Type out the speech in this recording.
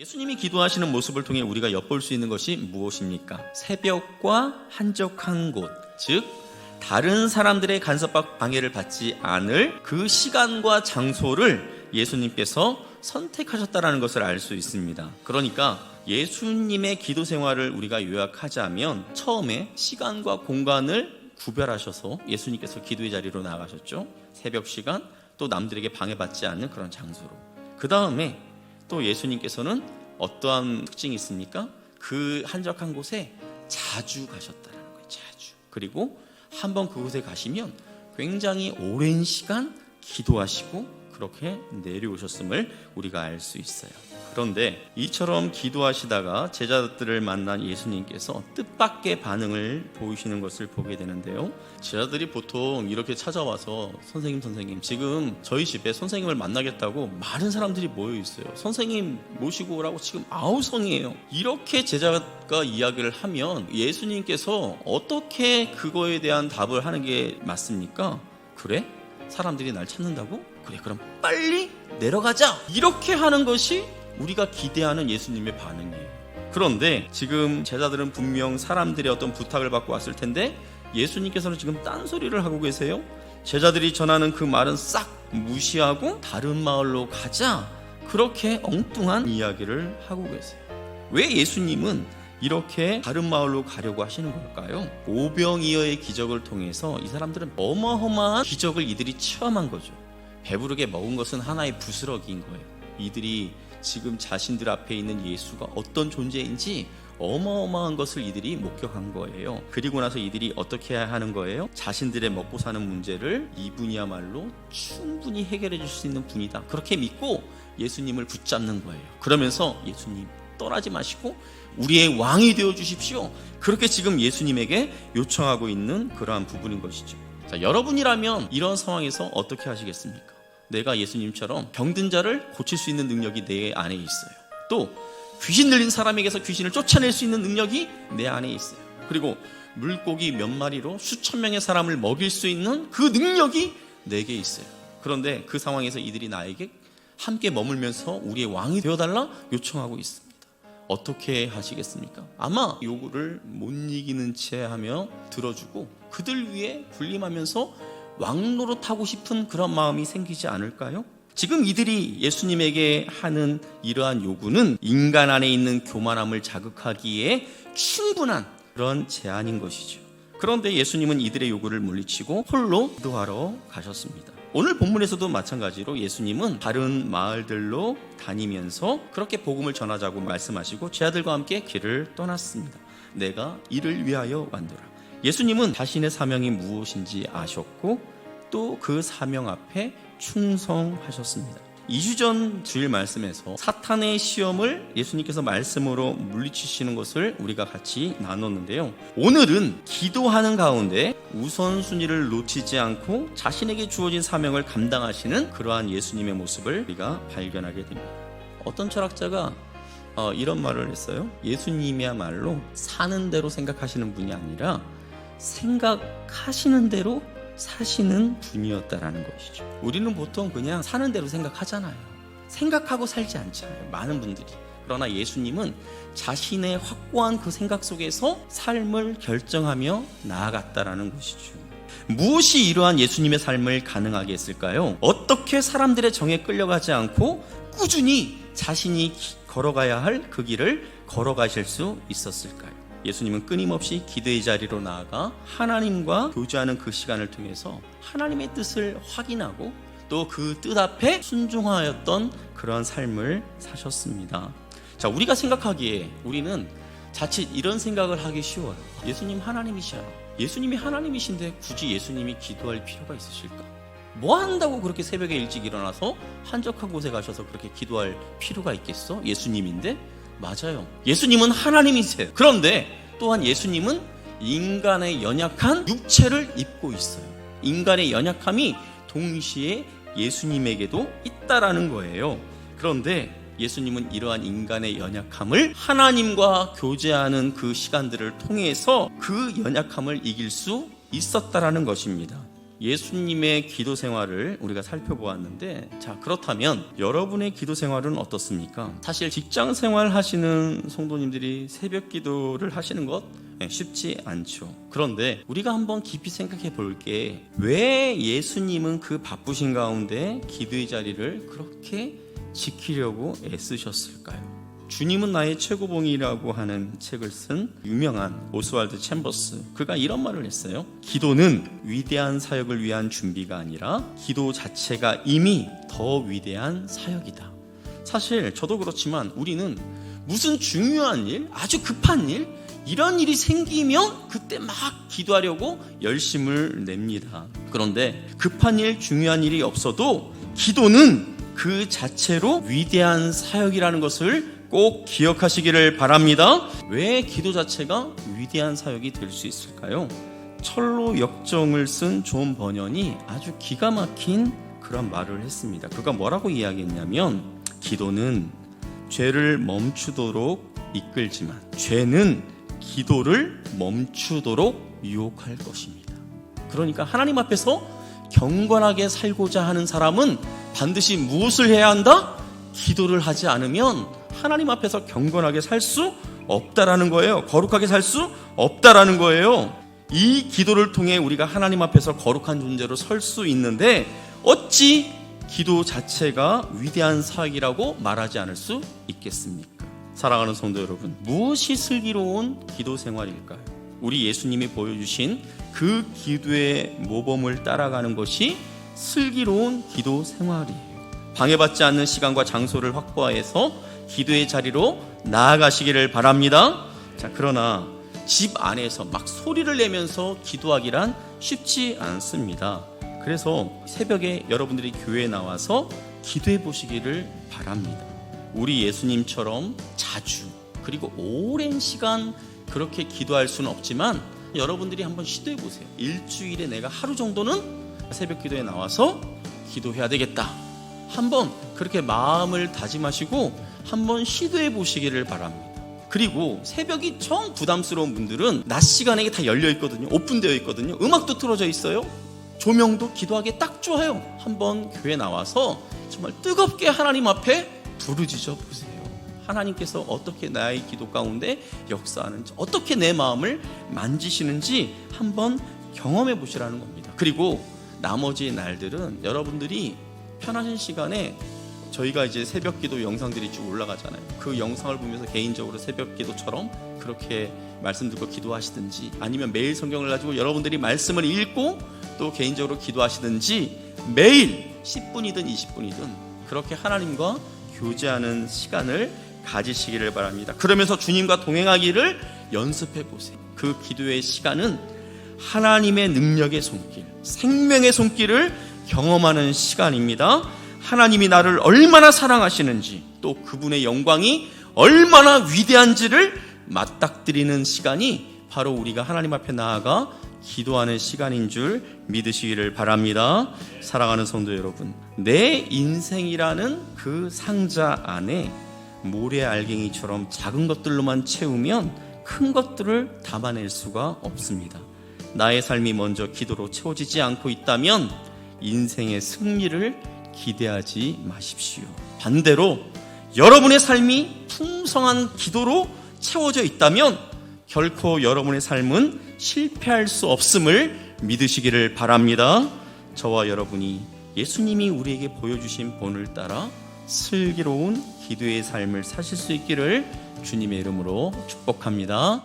예수님이 기도하시는 모습을 통해 우리가 엿볼 수 있는 것이 무엇입니까? 새벽과 한적한 곳, 즉 다른 사람들의 간섭과 방해를 받지 않을 그 시간과 장소를 예수님께서 선택하셨다라는 것을 알 수 있습니다. 그러니까 예수님의 기도 생활을 우리가 요약하자면 처음에 시간과 공간을 구별하셔서 예수님께서 기도의 자리로 나가셨죠. 새벽 시간 또 남들에게 방해받지 않는 그런 장소로. 그 다음에 또 예수님께서는 어떠한 특징이 있습니까? 그 한적한 곳에 자주 가셨다는 거예요. 자주. 그리고 한번 그곳에 가시면 굉장히 오랜 시간 기도하시고 그렇게 내려오셨음을 우리가 알 수 있어요. 그런데 이처럼 기도하시다가 제자들을 만난 예수님께서 뜻밖의 반응을 보이시는 것을 보게 되는데요. 제자들이 보통 이렇게 찾아와서 선생님, 선생님, 지금 저희 집에 선생님을 만나겠다고 많은 사람들이 모여 있어요. 선생님 모시고 오라고 지금 아우성이에요. 이렇게 제자가 이야기를 하면 예수님께서 어떻게 그거에 대한 답을 하는 게 맞습니까? 그래? 사람들이 날 찾는다고? 그래, 그럼 빨리 내려가자! 이렇게 하는 것이 우리가 기대하는 예수님의 반응이에요. 그런데 지금 제자들은 분명 사람들의 어떤 부탁을 받고 왔을 텐데 예수님께서는 지금 딴소리를 하고 계세요. 제자들이 전하는 그 말은 싹 무시하고 다른 마을로 가자. 그렇게 엉뚱한 이야기를 하고 계세요. 왜 예수님은 이렇게 다른 마을로 가려고 하시는 걸까요? 오병이어의 기적을 통해서 이 사람들은 어마어마한 기적을 이들이 체험한 거죠. 배부르게 먹은 것은 하나의 부스러기인 거예요. 이들이 지금 자신들 앞에 있는 예수가 어떤 존재인지 어마어마한 것을 이들이 목격한 거예요. 그리고 나서 이들이 어떻게 해야 하는 거예요? 자신들의 먹고 사는 문제를 이분이야말로 충분히 해결해 줄 수 있는 분이다. 그렇게 믿고 예수님을 붙잡는 거예요. 그러면서 예수님 떠나지 마시고 우리의 왕이 되어 주십시오. 그렇게 지금 예수님에게 요청하고 있는 그러한 부분인 것이죠. 자, 여러분이라면 이런 상황에서 어떻게 하시겠습니까? 내가 예수님처럼 병든 자를 고칠 수 있는 능력이 내 안에 있어요. 또 귀신 들린 사람에게서 귀신을 쫓아낼 수 있는 능력이 내 안에 있어요. 그리고 물고기 몇 마리로 수천 명의 사람을 먹일 수 있는 그 능력이 내게 있어요. 그런데 그 상황에서 이들이 나에게 함께 머물면서 우리의 왕이 되어달라 요청하고 있습니다. 어떻게 하시겠습니까? 아마 요구를 못 이기는 채 하며 들어주고 그들 위해 군림하면서 왕노릇하고 싶은 그런 마음이 생기지 않을까요? 지금 이들이 예수님에게 하는 이러한 요구는 인간 안에 있는 교만함을 자극하기에 충분한 그런 제안인 것이죠. 그런데 예수님은 이들의 요구를 물리치고 홀로 기도하러 가셨습니다. 오늘 본문에서도 마찬가지로 예수님은 다른 마을들로 다니면서 그렇게 복음을 전하자고 말씀하시고 제 아들과 함께 길을 떠났습니다. 내가 이를 위하여 완도라. 예수님은 자신의 사명이 무엇인지 아셨고 또 그 사명 앞에 충성하셨습니다. 2주 전 주일 말씀에서 사탄의 시험을 예수님께서 말씀으로 물리치시는 것을 우리가 같이 나눴는데요. 오늘은 기도하는 가운데 우선순위를 놓치지 않고 자신에게 주어진 사명을 감당하시는 그러한 예수님의 모습을 우리가 발견하게 됩니다. 어떤 철학자가 어, 이런 말을 했어요. 예수님이야말로 사는 대로 생각하시는 분이 아니라 생각하시는 대로 사시는 분이었다라는 것이죠. 우리는 보통 그냥 사는 대로 생각하잖아요. 생각하고 살지 않잖아요. 많은 분들이. 그러나 예수님은 자신의 확고한 그 생각 속에서 삶을 결정하며 나아갔다라는 것이죠. 무엇이 이러한 예수님의 삶을 가능하게 했을까요? 어떻게 사람들의 정에 끌려가지 않고 꾸준히 자신이 걸어가야 할 그 길을 걸어가실 수 있었을까요? 예수님은 끊임없이 기도의 자리로 나아가 하나님과 교제하는 그 시간을 통해서 하나님의 뜻을 확인하고 또 그 뜻 앞에 순종하였던 그런 삶을 사셨습니다. 자, 우리가 생각하기에 우리는 자칫 이런 생각을 하기 쉬워요. 예수님 하나님이시잖아. 예수님이 하나님이신데 굳이 예수님이 기도할 필요가 있으실까? 뭐 한다고 그렇게 새벽에 일찍 일어나서 한적한 곳에 가셔서 그렇게 기도할 필요가 있겠어? 예수님인데? 맞아요. 예수님은 하나님이세요. 그런데 또한 예수님은 인간의 연약한 육체를 입고 있어요. 인간의 연약함이 동시에 예수님에게도 있다라는 거예요. 그런데 예수님은 이러한 인간의 연약함을 하나님과 교제하는 그 시간들을 통해서 그 연약함을 이길 수 있었다라는 것입니다. 예수님의 기도 생활을 우리가 살펴보았는데 자 그렇다면 여러분의 기도 생활은 어떻습니까? 사실 직장 생활 하시는 성도님들이 새벽 기도를 하시는 것 네, 쉽지 않죠. 그런데 우리가 한번 깊이 생각해 볼 게 왜 예수님은 그 바쁘신 가운데 기도의 자리를 그렇게 지키려고 애쓰셨을까요? 주님은 나의 최고봉이라고 하는 책을 쓴 유명한 오스왈드 챔버스 그가 이런 말을 했어요. 기도는 위대한 사역을 위한 준비가 아니라 기도 자체가 이미 더 위대한 사역이다. 사실 저도 그렇지만 우리는 무슨 중요한 일, 아주 급한 일, 이런 일이 생기면 그때 막 기도하려고 열심을 냅니다. 그런데 급한 일, 중요한 일이 없어도 기도는 그 자체로 위대한 사역이라는 것을 꼭 기억하시기를 바랍니다. 왜 기도 자체가 위대한 사역이 될 수 있을까요? 철로 역정을 쓴 존 버년이 아주 기가 막힌 그런 말을 했습니다. 그가 뭐라고 이야기했냐면 기도는 죄를 멈추도록 이끌지만 죄는 기도를 멈추도록 유혹할 것입니다. 그러니까 하나님 앞에서 경건하게 살고자 하는 사람은 반드시 무엇을 해야 한다? 기도를 하지 않으면 하나님 앞에서 경건하게 살 수 없다라는 거예요. 거룩하게 살 수 없다라는 거예요. 이 기도를 통해 우리가 하나님 앞에서 거룩한 존재로 설 수 있는데 어찌 기도 자체가 위대한 사역이라고 말하지 않을 수 있겠습니까? 사랑하는 성도 여러분, 무엇이 슬기로운 기도 생활일까요? 우리 예수님이 보여주신 그 기도의 모범을 따라가는 것이 슬기로운 기도 생활이에요. 방해받지 않는 시간과 장소를 확보해서 기도의 자리로 나아가시기를 바랍니다. 자, 그러나 집 안에서 막 소리를 내면서 기도하기란 쉽지 않습니다. 그래서 새벽에 여러분들이 교회에 나와서 기도해 보시기를 바랍니다. 우리 예수님처럼 자주 그리고 오랜 시간 그렇게 기도할 수는 없지만 여러분들이 한번 시도해 보세요. 일주일에 내가 하루 정도는 새벽 기도에 나와서 기도해야 되겠다. 한번 그렇게 마음을 다짐하시고 한번 시도해 보시기를 바랍니다. 그리고 새벽이 정 부담스러운 분들은 낮 시간에 다 열려 있거든요. 오픈되어 있거든요. 음악도 틀어져 있어요. 조명도 기도하기에 딱 좋아요. 한번 교회 나와서 정말 뜨겁게 하나님 앞에 부르짖어 보세요. 하나님께서 어떻게 나의 기도 가운데 역사하는지, 어떻게 내 마음을 만지시는지 한번 경험해 보시라는 겁니다. 그리고 나머지 날들은 여러분들이 편하신 시간에 저희가 이제 새벽 기도 영상들이 쭉 올라가잖아요. 그 영상을 보면서 개인적으로 새벽 기도처럼 그렇게 말씀 듣고 기도하시든지 아니면 매일 성경을 가지고 여러분들이 말씀을 읽고 또 개인적으로 기도하시든지 매일 10분이든 20분이든 그렇게 하나님과 교제하는 시간을 가지시기를 바랍니다. 그러면서 주님과 동행하기를 연습해 보세요. 그 기도의 시간은 하나님의 능력의 손길, 생명의 손길을 경험하는 시간입니다. 하나님이 나를 얼마나 사랑하시는지 또 그분의 영광이 얼마나 위대한지를 맞닥뜨리는 시간이 바로 우리가 하나님 앞에 나아가 기도하는 시간인 줄 믿으시기를 바랍니다. 사랑하는 성도 여러분, 내 인생이라는 그 상자 안에 모래 알갱이처럼 작은 것들로만 채우면 큰 것들을 담아낼 수가 없습니다. 나의 삶이 먼저 기도로 채워지지 않고 있다면 인생의 승리를 기대하지 마십시오. 반대로 여러분의 삶이 풍성한 기도로 채워져 있다면 결코 여러분의 삶은 실패할 수 없음을 믿으시기를 바랍니다. 저와 여러분이 예수님이 우리에게 보여주신 본을 따라 슬기로운 기도의 삶을 사실 수 있기를 주님의 이름으로 축복합니다.